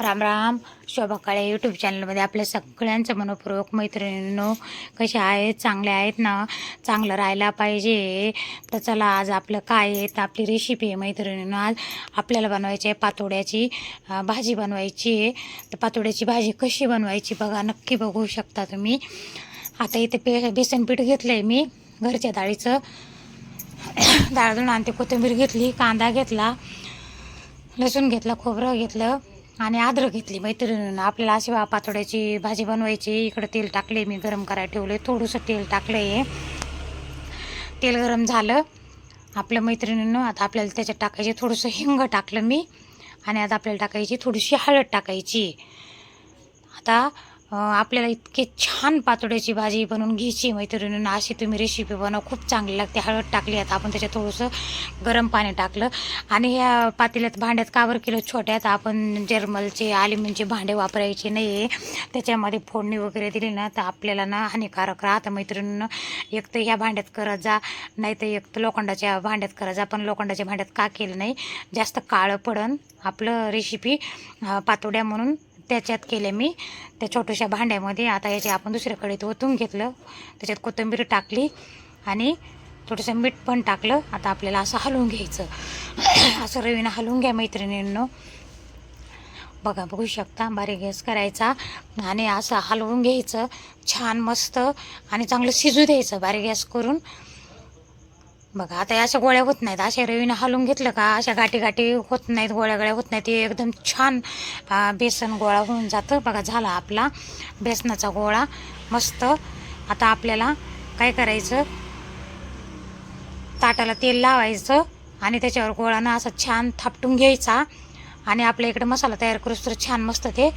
Ram Ram. Shobha Kale YouTube चॅनलमध्ये आपल्या सगळ्यांचं मनपूर्वक मैत्रिणींनो कसे आहेत? चांगले आहेत ना? चांगलं राहायला पाहिजे. तर चला आज आपलं काय आहे तर आपली रेसिपी आहे मैत्रिणींनो. आज आपल्याला बनवायची आहे पातोड्याची भाजी बनवायची आहे. तर पातोड्याची भाजी कशी बनवायची बघा नक्की बघू शकता तुम्ही. आता इथे पे बेसन पीठ घेतलं आहे मी घरच्या डाळीचं. डाळ धुवून आणते कोथिंबीर घेतली कांदा घेतला लसूण घेतला खोबरं घेतलं. आणि आद्र घेतली मैत्रिणीनं. आपल्याला अशी पातोड्याची भाजी बनवायची. इकडं तेल टाकले मी गरम करायला ठेवले थोडंसं तेल टाकलं आहे तेल गरम झालं. आपल्या मैत्रिणीनं आता आपल्याला त्याच्यात टाकायचे थोडंसं हिंग टाकलं मी. आणि आता आपल्याला टाकायची थोडीशी हळद टाकायची. आता आपल्याला इतके छान पातोड्याची भाजी बनवून घ्यायची मैत्रिणींना अशी तुम्ही रेसिपी बनवा खूप चांगली लागते. हळद टाकली आता आपण त्याच्यात थोडंसं गरम पाणी टाकलं. आणि ह्या पातेल्यात भांड्यात कावर केलं छोट्यात आपण जर्मलचे आलिमिनचे भांडे वापरायचे नाही आहे त्याच्यामध्ये फोडणी वगैरे दिली ना तर आपल्याला ना हानिकारक राहतं. मैत्रिणीनं एक तर ह्या भांड्यात करत जा नाही तर एक तर लोखंडाच्या भांड्यात करत जा. पण लोखंडाच्या भांड्यात का केलं नाही? जास्त काळं पडन आपलं रेसिपी पातोड्या म्हणून. त्याच्यात केले मी. त्या छोट्याशा भांड्यामध्ये आता याचे आपण दुसऱ्याकडे ते ओतून घेतलं. त्याच्यात कोथिंबीर टाकली आणि थोडंसं मीठ पण टाकलं. आता आपल्याला असं हलवून घ्यायचं. असं रवीनं हलवून घ्या मैत्रिणींनो. बघा बघू शकता बारीक गॅस करायचा आणि असं हलवून घ्यायचं. छान मस्त आणि चांगलं शिजू द्यायचं बारीक गॅस करून. बघा आता अशा गोळ्या होत नाहीत. अशा रवीनं हलवून घेतलं का अशा गाठी गाठी होत नाहीत गोळ्या गोळ्या होत नाहीत. ते एकदम छान बेसन गोळा होऊन जातं. बघा झाला आपला बेसनाचा गोळा. मस्त. आता आपल्याला काय करायचं? ताटाला तेल लावायचं आणि त्याच्यावर गोळानं असं छान थापटून घ्यायचा. आणि आपल्या इकडे मसाला तयार करूस तर छान मस्त ते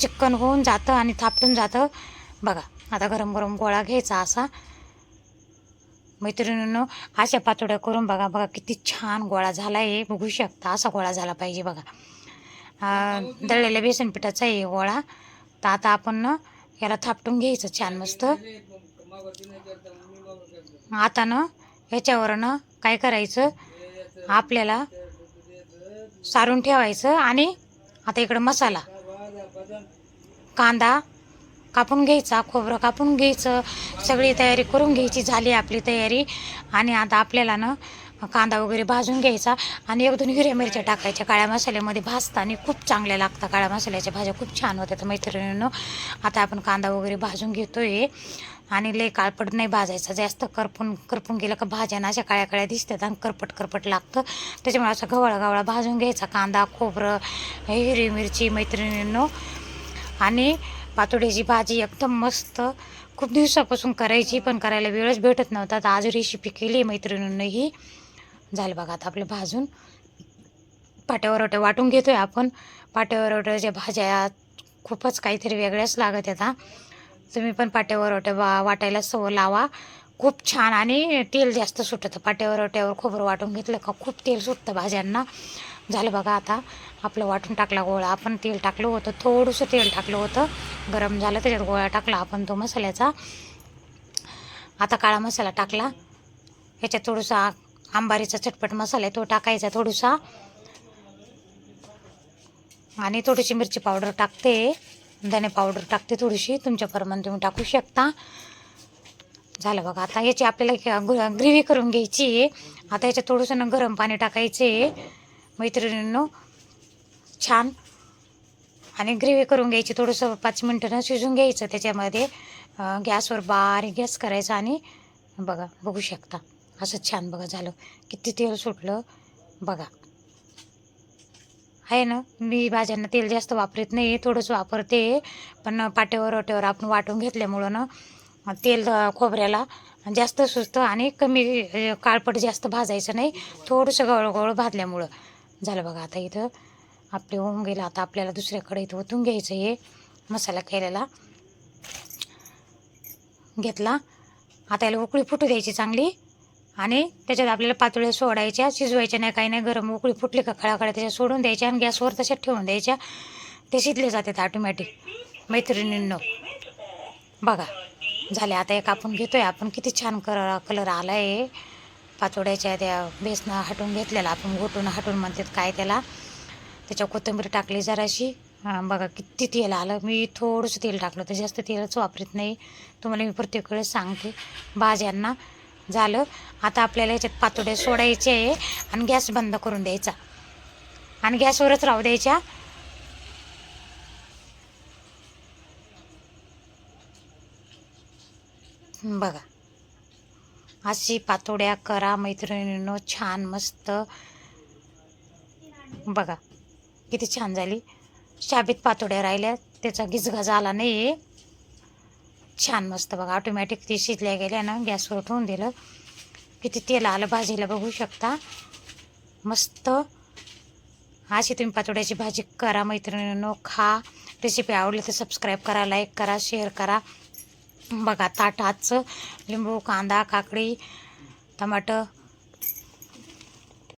चिकन होऊन जातं आणि थापटून जातं. बघा आता गरम गरम गोळा घ्यायचा असा. मैत्रिणींनो अशा पातोड्या करून बघा बघा किती छान गोळा झाला आहे बघू शकता असा गोळा झाला पाहिजे बघा. दळलेल्या बेसन पिठाचा आहे गोळा. तर आता आपण ना याला थापटून घ्यायचं छान मस्त. आता ना ह्याच्यावर ना काय करायचं? आपल्याला सारून ठेवायचं आणि आता इकडं मसाला. कांदा कापून घ्यायचा खोबरं कापून घ्यायचं सगळी तयारी करून घ्यायची झाली आपली तयारी. आणि आता आपल्याला ना कांदा वगैरे भाजून घ्यायचा आणि एक दोन हिरव्या मिरच्या टाकायच्या. काळ्या मसाल्यामध्ये भाजताना खूप चांगल्या लागतात. काळ्या मसाल्याच्या भाज्या खूप छान होत्या तर मैत्रिणीनं. आता आपण कांदा वगैरे भाजून घेतोय. आणि लय काळपट नाही भाजायचा. जास्त करपून करपून गेलं का भाज्या ना अशा काळ्या काळ्या दिसतात आणि करपट करपट लागतं. त्याच्यामुळे असं गवळा गवळा भाजून घ्यायचा कांदा खोबरं हिरवी मिरची मैत्रिणींनो. आणि पातोड्याची भाजी एकदम मस्त. खूप दिवसापासून करायची पण करायला वेळच भेटत नव्हता. तर आज रेसिपी केली मैत्रिणींनी ही झालं बघा आता आपलं भाजून. पाट्यावरवट्या वाटून घेतोय आपण. पाट्यावरवट्याच्या भाज्या खूपच काहीतरी वेगळ्याच लागत आता तुम्ही पण पाट्यावरवट्या वा वाटायला सव लावा. खूप छान आणि तेल जास्त सुटतं. पाट्यावरवट्यावर खोबरं वाटून घेतलं का खूप तेल सुटतं भाज्यांना. झालं बघा आता. आपलं वाटून टाकला गोळा. आपण तेल टाकलं होतं. थोडंसं तेल टाकलं होतं. गरम झालं त्याच्यात गोळा टाकला आपण तो मसाल्याचा. आता काळा मसाला टाकला. ह्याच्यात थोडंसा आंबारीचा चटपट मसाला आहे तो टाकायचा थोडासा. आणि थोडीशी मिरची पावडर टाकते. धने पावडर टाकते थोडीशी. तुमच्या प्रमाण तुम्ही टाकू शकता. झालं बघा आता. याची आपल्याला ग्रेव्ही करून घ्यायची आहे. आता याच्यात थोडंसं ना गरम पाणी टाकायचे आहे. मैत्रिणींनो छान. आणि ग्रेव्ही करून घ्यायची थोडंसं पाच मिनटं शिजून घ्यायचं. त्याच्यामध्ये गॅसवर बारीक गॅस करायचा आणि बघा बघू शकता. असं छान बघा झालं. किती तेल सुटलं बघा. आहे ना? मी भाज्यांना तेल जास्त वापरत नाही थोडंच वापरते. पण पाट्यावर वाट्यावर आपण वाटून घेतल्यामुळं ना तेल खोबऱ्याला जास्त सुचतं आणि कमी काळपट जास्त भाजायचं नाही. थोडंसं गळगळ भाजल्यामुळं. झालं बघा आता इथं. आपले होऊन गेलं. आता आपल्याला दुसऱ्याकडे इथं ओतून घ्यायचं हे मसाला केलेला. घेतला. आता याला उकळी फुटू द्यायची चांगली. आणि त्याच्यात आपल्याला पातोळ्या सोडायच्या शिजवायच्या नाही काही नाही. गरम उकळी फुटली का खळाखळा त्याच्यात सोडून द्यायच्या आणि गॅसवर तशात ठेवून द्यायच्या. ते शिजले जातात ऑटोमॅटिक मैत्रिणींनो बघा. झाले. आता एक आपण घेतोय आपण. किती छान कलर कलर आला आहे पाचोड्याच्या त्या बेसनं हटून घेतलेला. आपण घोटून हटून म्हणतात काय त्याला. त्याच्या कोथिंबीर टाकली जराशी. हां बघा किती तेल आलं. मी थोडंसं तेल टाकलं तर जास्त तेलच वापरत नाही. तुम्हाला मी प्रत्येक वेळेस सांगते. भाज्यांना झालं. आता आपल्याला याच्यात पातोड्या सोडायचे आहे आणि गॅस बंद करून द्यायचा. आणि गॅसवरच राहू द्यायच्या. बघा. अशी पातोड्या करा मैत्रिणींनो छान मस्त. बघा किती छान झाली. शाबीत पातोड्या राहिल्या त्याचा गिजगा झाला नाही छान मस्त. बघा ऑटोमॅटिक ती शिजल्या गेल्या ना गॅसवर ठेवून दिलं. किती तेल आलं भाजीला बघू शकता. मस्त. अशी तुम्ही पातोड्याची भाजी करा मैत्रिणींनो खा. रेसिपी आवडली तर सबस्क्राईब करा लाईक करा शेअर करा. बघा ताट आजचं लिंबू कांदा काकडी टमाटर